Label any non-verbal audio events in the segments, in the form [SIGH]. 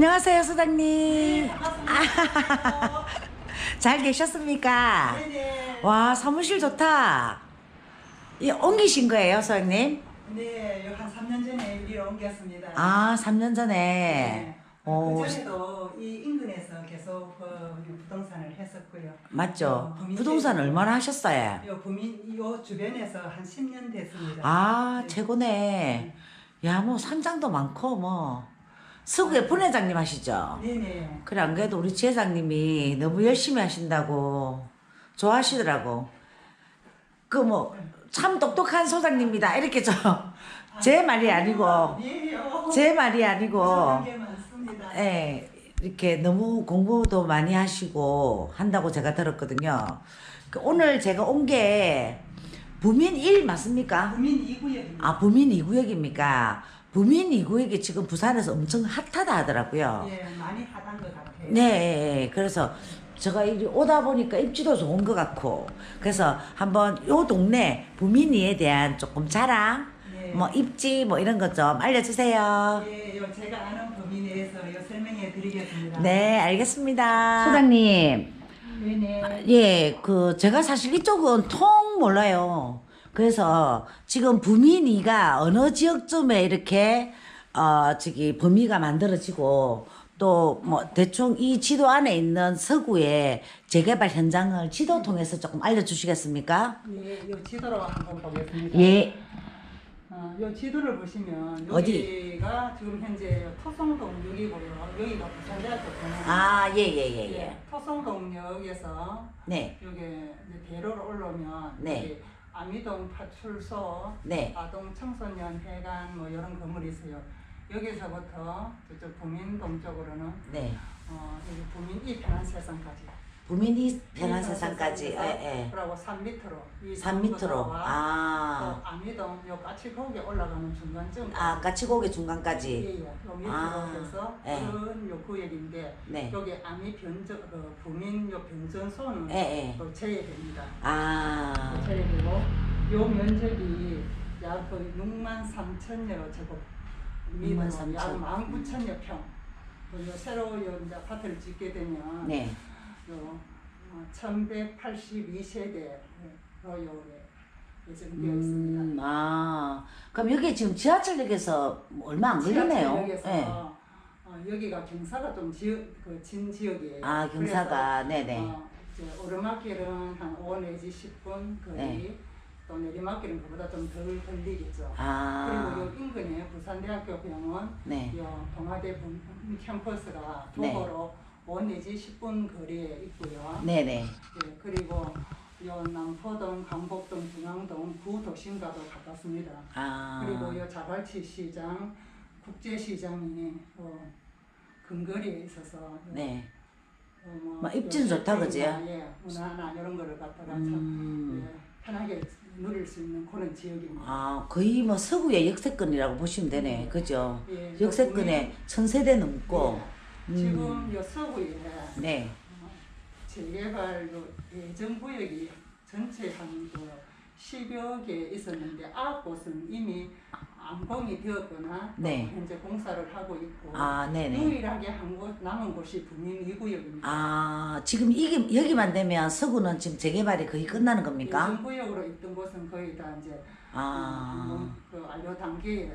안녕하세요, 소장님. 아, [LAUGHS] 잘 계셨습니까? 네네. 와, 사무실 좋다. 이 옮기신 거예요, 소장님? 네, 요한 3년 전에 여기로 옮겼습니다. 아, 3년 전에. 네. 오, 그 전에도 이 인근에서 계속 어, 이 부동산을 했었고요. 맞죠? 어, 부동산 얼마나 하셨어요? 요 부민 요 주변에서 한 10년 됐습니다. 아, 네. 최고네. 야, 뭐 산장도 많고 뭐. 서구의 분회장님 하시죠? 네네. 그래 안 그래도 우리 지회장님이 너무 열심히 하신다고 좋아하시더라고. 그 뭐 참 똑똑한 소장님이다 이렇게 저 제 말이 아니고 아니에요. 제 말이 아니고 게 많습니다. 예 이렇게 너무 공부도 많이 하시고 한다고 제가 들었거든요. 그 오늘 제가 온 게 부민 1 맞습니까? 부민 2구역입니다. 아 부민 2구역입니까? 부민 2구역이 지금 부산에서 엄청 핫하다 하더라고요. 예, 많이 하단 것 같아요. 네, 예, 예. 그래서 제가 이리 오다 보니까 입지도 좋은 것 같고, 그래서 한번 요 동네 부민이에 대한 조금 자랑, 네. 뭐 입지 뭐 이런 것 좀 알려주세요. 예, 요 제가 아는 범위내에서 요 설명해 드리겠습니다. 네, 알겠습니다. 소장님, 네네. 예, 그 제가 사실 이쪽은 통 몰라요. 그래서 지금 부민이가 어느 지역쯤에 이렇게 어 저기 범위가 만들어지고 또 뭐 대충 이 지도 안에 있는 서구의 재개발 현장을 지도 통해서 조금 알려주시겠습니까? 예, 요 지도로 한번 보겠습니다. 예, 어, 요 지도를 보시면 어디? 여기가 지금 현재 토성동 6이고요. 여기가 부산대학교 병원. 아, 예, 예, 예, 예. 토성동역에서 네, 여기 대로로 올라오면 네. 아미동 파출소, 네. 아동 청소년 회관 뭐 이런 건물이 있어요. 여기서부터 저쪽 부민동 쪽으로는 네. 어, 여기 부민 이 편한 세상까지. 부민이 편한 세상까지, 예, 예. 그리고 산 밑으로. 이산 밑으로, 정부도와 아, 또 아미동 요 까치곡에 올라가는 중간쯤 아, 까치고개 중간까지, 예 예 요 밑으로 아, 해서 예. 그런 요 구역인데 네. 여기 아미 변전 어, 부민 요 변전소는 예, 예. 또 제외됩니다. 아, 제외되고 요 면적이 약 거의 6만 3천여 제곱 6만 미터로 3천. 약 1만 9천여 평. 그리고 새로 요 이제 아파트를 짓게 되면 네. 요 어, 1182세대로 요 예정되어 있습니다. 음, 아, 그럼 여기 지금 지하철역에서 얼마 안 걸리네요. 지하철역에서 네. 어, 여기가 경사가 좀 지역 그진 지역이에요. 아, 경사가, 그래서, 네네. 어, 이제 오르막길은 한 5 내지 10분 거리, 네. 또 내리막길은 그보다 좀 덜 걸리겠죠. 아, 그리고 요 인근에 부산대학교 병원, 네. 요 동아대 분 캠퍼스가 네. 도보로 5 내지 10분 거리에 있고요. 네네. 예, 그리고 요 남포동, 강북동, 중앙동 구도심과도 가깝습니다. 아, 그리고 요 자갈치 시장, 국제시장이 어, 근거리에 있어서 네. 어, 뭐, 막 입지는 요 좋다, 그지? 예, 문화나 이런 거를 갖다가 참 음, 예, 편하게 누릴 수 있는 그런 지역입니다. 아, 거의 뭐 서구의 역세권이라고 보시면 되네. 그죠? 예, 역세권에 천 세대 넘고, 예, 음. 지금 요 서구에 네. 어, 재개발 요 예정구역이 전체 한뭐 10여 개 있었는데 아홉 곳은 이미 안공이 되었거나 또 네. 현재 공사를 하고 있고 아, 네네. 유일하게 한 곳 남은 곳이 부민 2구역입니다. 아, 지금 이게, 여기만 되면 서구는 지금 재개발이 거의 끝나는 겁니까? 예정구역으로 있던 곳은 거의 다 이제 아, 음, 그 완료 단계에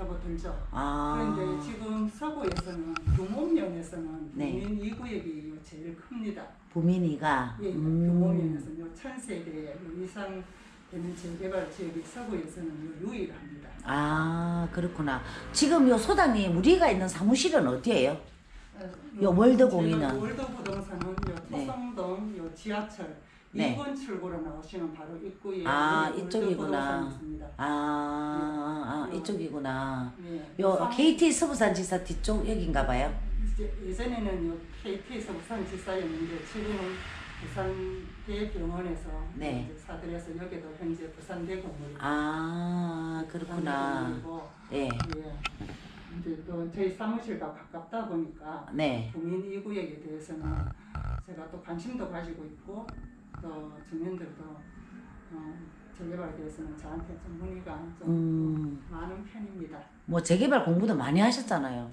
접어들죠. 아. 그런데 지금 서구에서는 규모면에서는 네. 부민 2구역이 제일 큽니다. 부민이가, 예, 예. 음, 요 천세대 요 이상 되는 재개발 지역이 서구에서는 요 유일합니다. 아, 그렇구나. 지금 요 소장님, 우리가 있는 사무실은 어디예요? 어, 요 월드공인은? 월드 부동산은 요 네. 토성동 요 지하철 네. 2번 출구로 나오시면 바로 입구에 아, 이쪽이구나. 아, 아, 요- 이쪽이구나. 네. 요 상- KT 서부산 지사 뒤쪽 여긴가 봐요. 예전에는 요 KT에서 부산 지사였는데 지금은 부산대병원에서 네. 사들여서 여기도 현재 부산대 건물 아, 그렇구나. 네, 예. 이제 또 저희 사무실과 가깝다 보니까 네. 국민 이 구역에 대해서는 제가 또 관심도 가지고 있고 또 주민들도 어, 재개발에 대해서는 저한테 좀 문의가 좀 음. 많은 편입니다. 뭐 재개발 공부도 많이 하셨잖아요.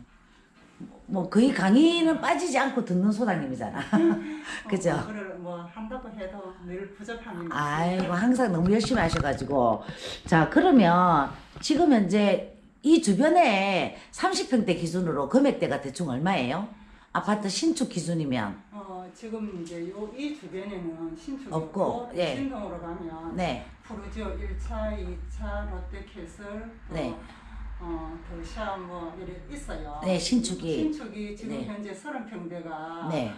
뭐 거의 강의는 빠지지 않고 듣는 소장님이잖아. [LAUGHS] 그죠? 어, 그걸 뭐 한다고 해도 늘 부족함이 아이고 항상 너무 열심히 하셔가지고 자 그러면 지금 현재 이 주변에 30평대 기준으로 금액대가 대충 얼마예요? 아파트 신축 기준이면 어 지금 이제 요 이 주변에는 신축이 없고, 없고 예. 신동으로 가면 네 푸르지오 1차, 2차, 롯데캐슬 또 네. 어, 더샤 뭐 이래 있어요. 네, 신축이. 신축이 지금 네. 현재 30평대가 네.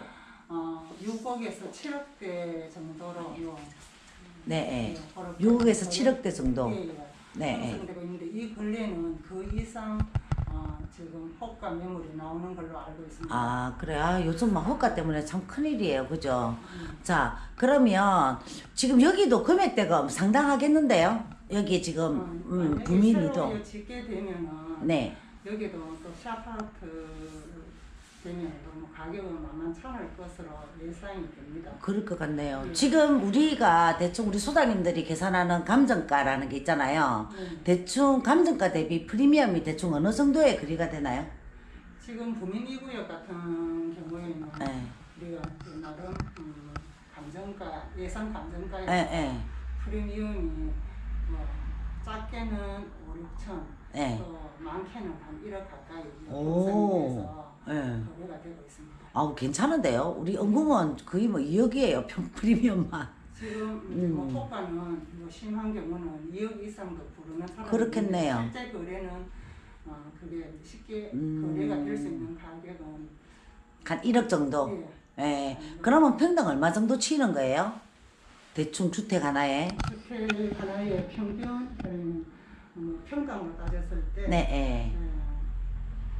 어, 6억에서 7억대 정도로 요 네, 예, 그렇게 6억에서 거래- 7억대 정도. 예, 예. 네, 형성되고 있는데 이 근래는 그 이상 어, 지금 호가 매물이 나오는 걸로 알고 있습니다. 아 그래 아 요즘 막 호가 때문에 참 큰일이에요. 그죠? 음. 자 그러면 지금 여기도 금액대가 상당하겠는데요? 여기 지금 어, 음, 만약에 부민이도. 새로 짓게 되면은 네. 여기도 또 샤파트 되면 또뭐 가격은 만만치 않을 것으로 예상이 됩니다. 그럴 것 같네요 네. 지금 우리가 대충 우리 소장님들이 계산하는 감정가라는 게 있잖아요 네. 대충 감정가 대비 프리미엄이 대충 어느 정도의 거리가 되나요 지금 부민 2구역 같은 경우에는 네. 우리가 그 나름 음, 감정가 예상 감정가에 예, 예, 프리미엄이 뭐 작게는 5, 6천 예. 또 많게는 한 1억 가까이 오, 예. 거래가 되고 있습니다. 아우 괜찮은데요 우리 은공은 거의 뭐 2억이에요 평 [LAUGHS] 프리미엄만 지금 이제 뭐 음. 호가는 뭐 심한 경우는 2억 이상도 부르는 사람이 그렇겠네요. 실제 거래는 어, 그게 쉽게 음. 거래가 될 수 있는 가격은 한 1억 정도 예, 예. 그러면 평당 얼마 정도 치는 거예요? 대충 주택 하나에? 주택 하나의 평균 음, 뭐 평당으로 따졌을 때 네, 예. 예,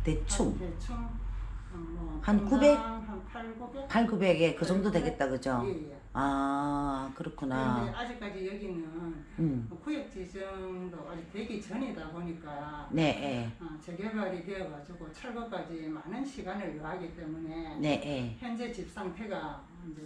대충. 한 대충 한 평당 900? 한 8, 900? 8, 900에 그 정도 되겠다, 그죠? 예, 예. 아, 그렇구나. 아직까지 여기는 음. 뭐 구역 지정도 아직 되기 전이다 보니까 네, 어, 재개발이 되어가지고 철거까지 많은 시간을 요하기 때문에 예. 네, 예. 현재 집 상태가 이제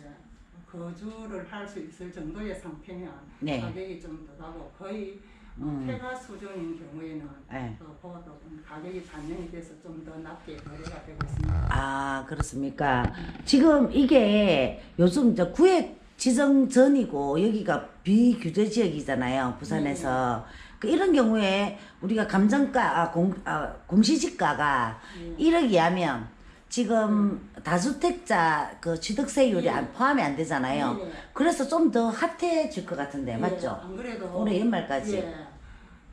거주를 할 수 있을 정도의 상태면 네. 가격이 좀 더 가고 거의 어, 음. 폐가 수준인 경우에는 예. 또 그것도 가격이 반영이 돼서 좀 더 낮게 거래가 되고 있습니다. 아, 그렇습니까? 지금 이게 요즘 저 구획 지정 전이고 여기가 비규제 지역이잖아요, 부산에서. 그 이런 경우에 우리가 감정가, 아, 공, 아, 공시지가가 예. 1억 이하면 지금 다주택자 그 취득세율이 예. 안 포함이 안 되잖아요. 예. 그래서 좀 더 핫해질 것 같은데 예, 맞죠? 안 그래도 올해 연말까지. 예,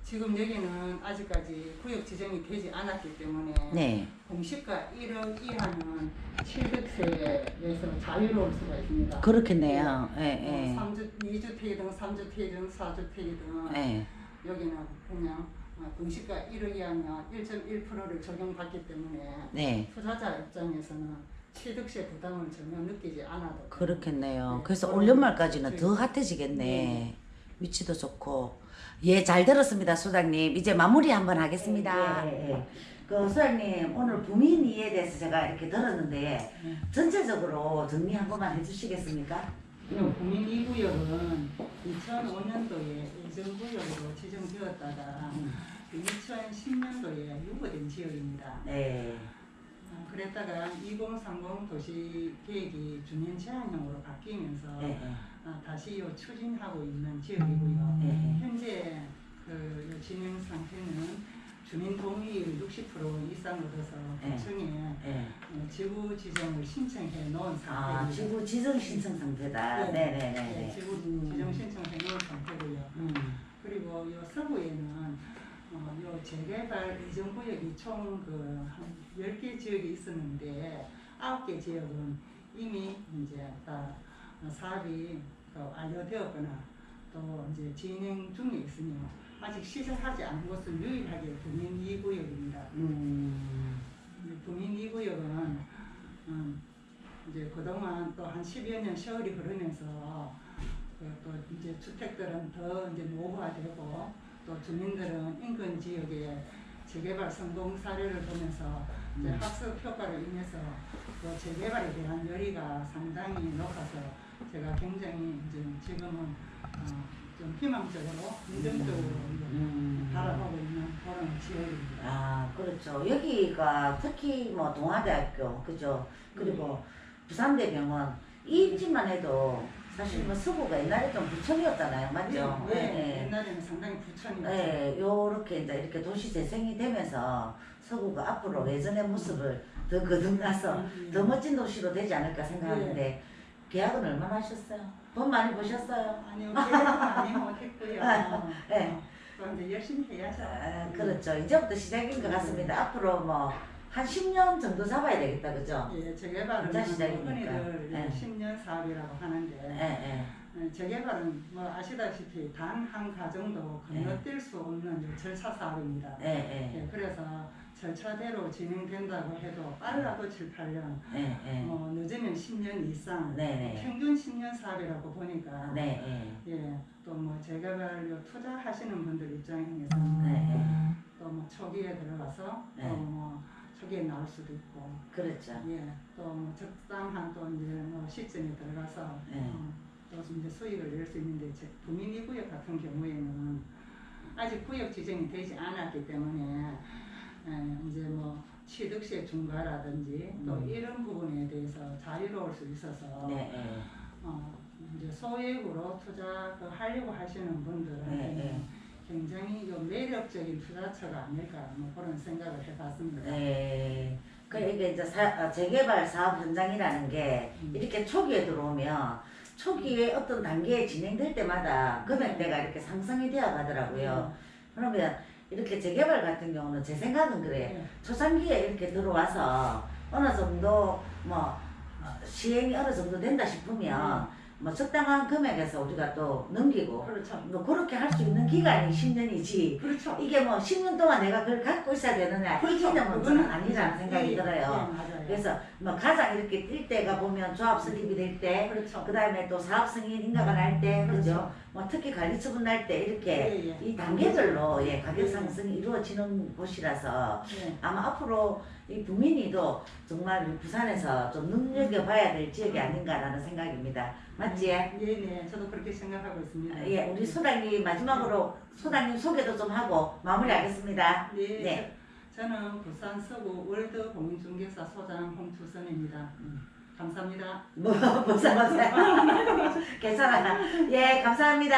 지금 여기는 아직까지 구역 지정이 되지 않았기 때문에 네. 공시가 1억 이하는 700세에서 자유로울 수가 있습니다. 그렇겠네요. 예, 예. 뭐 3주, 2주택이든 3주택이든 4주택이든 예. 여기는 그냥 어, 공시가 1억 이하면 1.1%를 적용받기 때문에 네. 투자자 입장에서는 취득세 부담을 전혀 느끼지 않아도 그렇겠네요. 네, 그래서 올 연말까지는 더 핫해지겠네. 네. 위치도 좋고. 예, 잘 들었습니다, 소장님. 이제 마무리 한번 하겠습니다. 예, 예, 그 소장님 오늘 부민 이에 대해서 제가 이렇게 들었는데 네. 전체적으로 정리 한 번만 해주시겠습니까? 이 국민 2구역은 2005년도에 예정구역으로 지정되었다가 2010년도에 유보된 지역입니다. 네. 어, 그랬다가 2030 도시 계획이 주민 제한형으로 바뀌면서 네. 어, 다시 요 추진하고 있는 지역이고요. 네. 현재 그 진행 상태는 주민 동의율 60% 이상 얻어서 네. 구청에 지구 지정을 신청해 놓은 상태입니다. 아, 지구 지정 신청 상태다. 네. 네, 네, 네. 네, 네. 지구 지정 신청해 놓은 상태고요. 음. 그리고 요 서부에는 어, 요 재개발 예정구역이 총그한 10개 지역이 있었는데 9개 지역은 이미 이제 다 사업이 또 완료되었거나 또 이제 진행 중에 있으며 아직 시작하지 않은 곳은 유일하게 부민 2구역입니다. 음. 부민 2구역은 음, 이제 그동안 또 한 10여 년 세월이 흐르면서 그또 이제 주택들은 더 이제 노후화되고 또 주민들은 인근 지역에 재개발 성공 사례를 보면서 이제 음. 학습 효과를 인해서 또 재개발에 대한 열의가 상당히 높아서 제가 굉장히 이제 지금은 어, 좀 희망적으로 긍정적으로 이제 음. 바라보고 있는 그런 지역입니다. 아, 그렇죠. 여기가 특히 뭐 동아대학교, 그죠? 그리고 부산대병원 이 집만 해도 사실 뭐 서구가 옛날에 좀 부천이었잖아요, 맞죠? 네, 예, 옛날에는 상당히 부천이었죠. 예. 예, 요렇게 이제 이렇게 도시 재생이 되면서 서구가 앞으로 예전의 모습을 더 거듭나서 음. 더 멋진 도시로 되지 않을까 생각하는데 계약은 얼마나 하셨어요? 돈 많이 버셨어요? 아니요, 계획은 많이 못했고요. 네. 어, 또 이제 열심히 해야죠. 아, 그렇죠. 이제부터 시작인 것 같습니다. 앞으로 뭐 한 10년 정도 잡아야 되겠다, 그죠? 예, 재개발은 진짜 시작이니까. 흔히들 네. 10년 사업이라고 예, 하는데 예. 어, 재개발은 뭐 아시다시피 단 한 가정도 건너뛸 수 없는 절차 사업입니다. 예, 예. 예, 그래서 절차대로 진행된다고 해도 빨라도 7, 8년, 예, 예. 어, 늦으면 10년 이상. 평균 10년 사업이라고 보니까 네, 예. 예, 또 뭐 재개발료 투자하시는 분들 입장에서 네, 예. 또뭐 초기에 들어가서 네. 또뭐 초기에 나올 수도 있고 그렇죠. 예, 또 뭐 적당한 또 이제 뭐 시점에 들어가서 또 이제 수익을 낼 수 있는데 제 도민이 구역 같은 경우에는 아직 구역 지정이 되지 않았기 때문에 에, 이제 뭐 취득세 중과라든지 또 음. 이런 부분에 대해서 자유로울 수 있어서 네, 예. 어, 이제 소액으로 투자 그 하려고 하시는 분들은 네, 네. 굉장히 요 매력적인 투자처가 아닐까 뭐 그런 생각을 해봤습니다. 네. 그 이게 이제 사, 아, 재개발 사업 현장이라는 게 음. 이렇게 초기에 들어오면 초기에 어떤 단계에 진행될 때마다 금액대가 이렇게 상승이 되어 가더라고요. 그러면 이렇게 재개발 같은 경우는 제 생각은 그래요. 네. 초창기에 이렇게 들어와서 어느 정도 뭐 어, 시행이 어느 정도 된다 싶으면 뭐 적당한 금액에서 우리가 또 넘기고 그렇죠. 뭐 그렇게 할 수 있는 기간이 10년이지 그렇죠. 이게 뭐 10년 동안 내가 그걸 갖고 있어야 되느냐 이 개념은 저는 아니라는 생각이 예, 들어요. 예. 그래서 뭐 가장 이렇게 뛸 때가 보면 조합 설립이 될 때, 그렇죠. 그 다음에 또 사업 승인 인가가 날 때, 그죠? 그렇죠. 뭐 특히 관리 처분 날 때 이렇게 예, 예. 이 단계별로 예 가격 예. 상승이 이루어지는 곳이라서 예. 아마 앞으로 이 부민이도 정말 부산에서 좀 눈여겨봐야 될 지역이 아닌가라는 생각입니다. 맞지? 네, 네, 저도 그렇게 생각하고 있습니다. 예, 우리 소장님 마지막으로 소장님 소개도 좀 하고 마무리하겠습니다. 네, 네. 저, 는 부산 서구 월드 공인중개사 소장 홍투선입니다. 음. 감사합니다. 뭐, 뭐, 뭐, 뭐, 괜찮아. 예, 감사합니다.